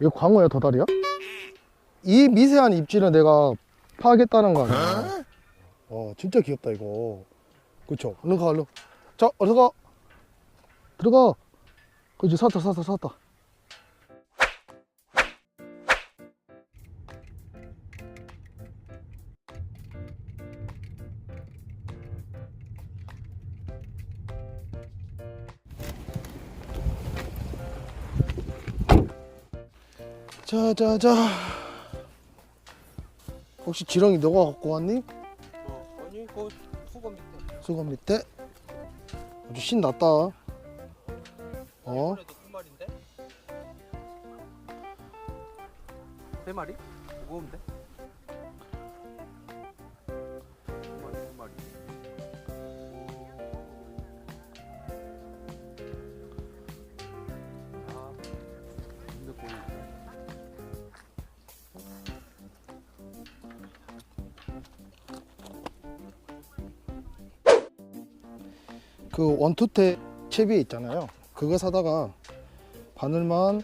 이거 광어야 도다리야? 이 미세한 입질을 내가 파하겠다는 거 아니야? 어 진짜 귀엽다 이거 그쵸? 얼른 가 얼른 자 얼른 가 들어가 그치 샀다 샀다 샀다 자자자 혹시 지렁이 너가 갖고 왔니? 어, 아니 그 수건 밑에 수건 밑에 아주 신났다 어? 세 마리? 무거운데? 그 원투테 채비 있잖아요. 그거 사다가 바늘만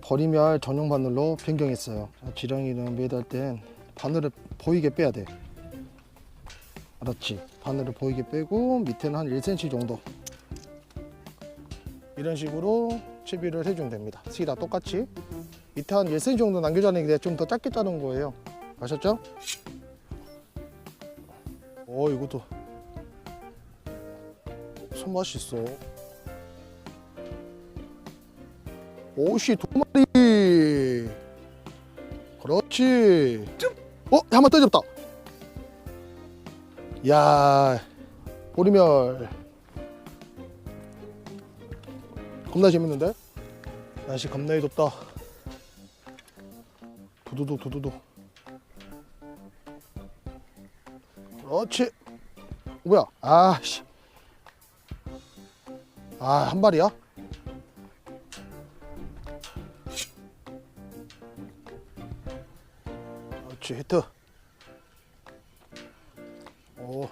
버리멸 전용 바늘로 변경했어요. 지렁이는 매달 땐 바늘을 보이게 빼야 돼. 알았지? 바늘을 보이게 빼고 밑에는 한 1cm 정도. 이런 식으로 채비를 해주면 됩니다. 색이 다 똑같이. 밑에 한 1cm 정도 남겨자는데 좀더 짧게 자른 거예요. 아셨죠? 어 이것도 손맛이 있어. 오씨 두 마리. 그렇지. 어, 한 번 떠졌다. 야, 보리멸. 겁나 재밌는데? 날씨 겁나 덥다. 두두둑 두두둑. 그렇지. 뭐야? 아씨. 아, 한 발이야? 그렇지, 히트. 오.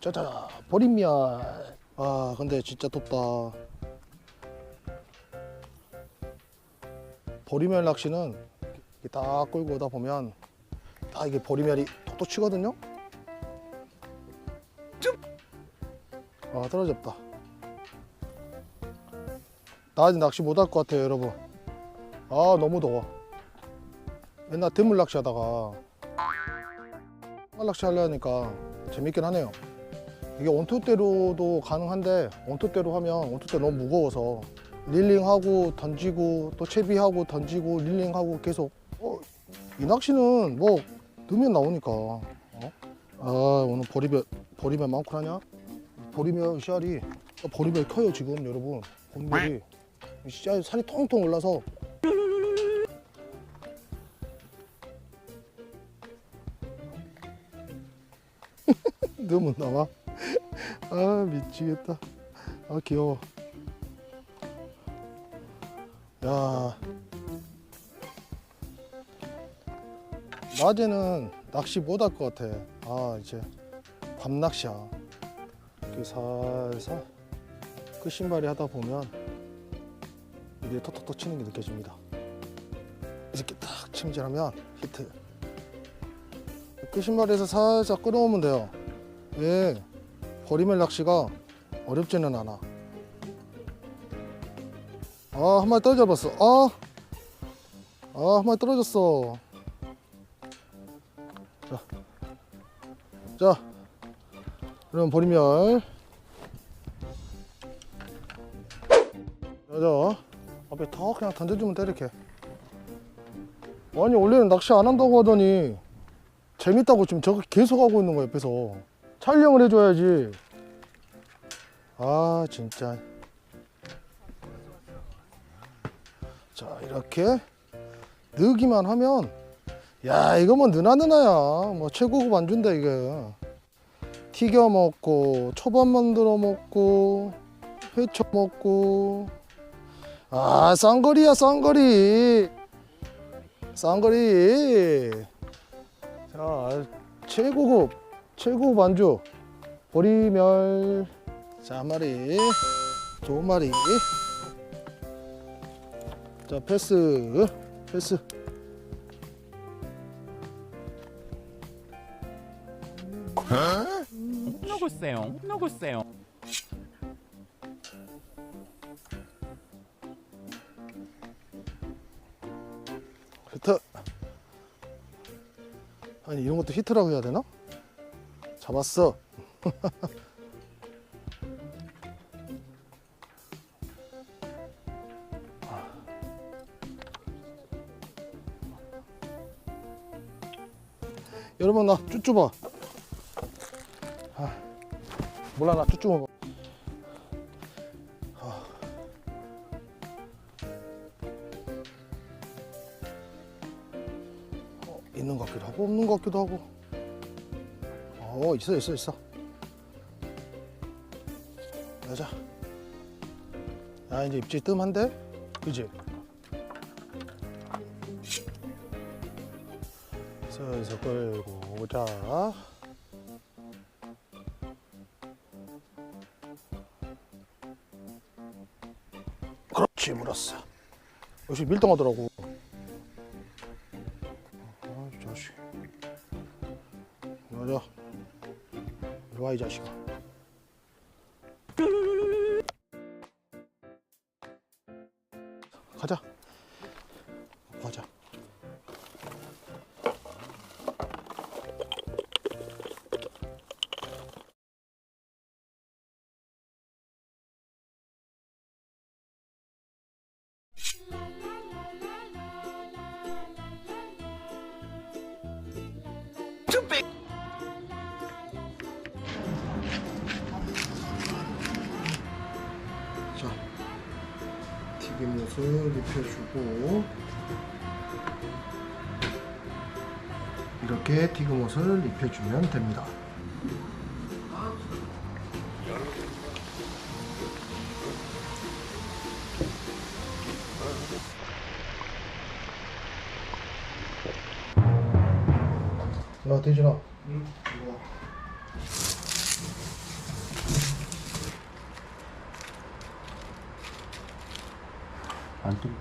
짜자, 버림이야. 아, 근데 진짜 덥다. 보리멸 낚시는 딱 끌고 오다 보면 딱 이게 보리멸이 톡톡 치거든 요. 아 떨어졌다. 나 아직 낚시 못 할 것 같아요 여러분. 아 너무 더워. 맨날 드물 낚시 하다가. 할 낚시 하려니까 재밌긴 하네요. 이게 원투대로도 가능한데 원투대로 하면 원투대 너무 무거워서 릴링하고 던지고 또 채비하고 던지고 릴링하고 계속. 어, 이 낚시는 뭐 넣으면 나오니까. 어? 아 오늘 보리배 보리배 많고 하냐? 보리멸 씨알이 어, 보리멸 커요 지금 여러분. 보리멸이 씨알 살이 통통 올라서. 너무 나와. 아 미치겠다. 아 귀여워. 야. 낮에는 낚시 못 할 것 같아 아 이제 밤 낚시야 이렇게 살살 끝신발이 하다 보면 이게 톡톡톡 치는 게 느껴집니다. 이렇게 딱 침질하면 히트. 끝신발에서 살짝 끌어오면 돼요. 예, 버리멜 낚시가 어렵지는 않아. 아, 한 마리 떨어져 봤어. 아, 아, 한 마리 떨어졌어. 자, 자, 그럼 보리멸 여자 앞에 더 그냥 던져주면 돼 이렇게. 아니 원래는 낚시 안 한다고 하더니 재밌다고 지금 저거 계속 하고 있는 거야 옆에서. 촬영을 해줘야지. 아 진짜. 자 이렇게 넣기만 하면 야 이거 뭐 느나느나야. 뭐 최고급 안준다 이게. 튀겨 먹고 초밥 만들어 먹고 회쳐 먹고. 아 쌍거리야 쌍거리. 쌍거리. 자 최고급 최고급 안주. 보리멸. 자한 마리. 두 마리. 자, 패스. 패스. 누구세요? 누구세요? 히트. 아니, 이런 것도 히트라고 해야 되나? 잡았어. 여러분 나 쭈쭈 봐. 아, 몰라 나 쭈쭈 먹어. 아. 어, 있는 것 같기도 하고 없는 것 같기도 하고. 어 있어 있어 있어. 가자. 야 이제 입질 뜸한데, 그지? 슬슬 끌고 오자. 그렇지 물었어. 역시 밀당하더라고. 아, 이 자식. 맞아. 이리 와, 이 자식아. 가자. 자, 튀김옷을 입혀주고 이렇게 튀김옷을 입혀주면 됩니다. 야, 대준아. 응. 이거. 안 뜸.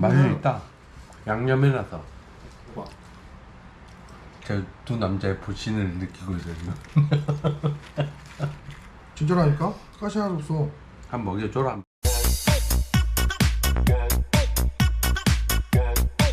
맛은 있다. 양념해놔서. 저두 남자의 불신을 느끼고 있어요 지금. 진짜라니까? 가시 하나 없어. 한 먹여줘라.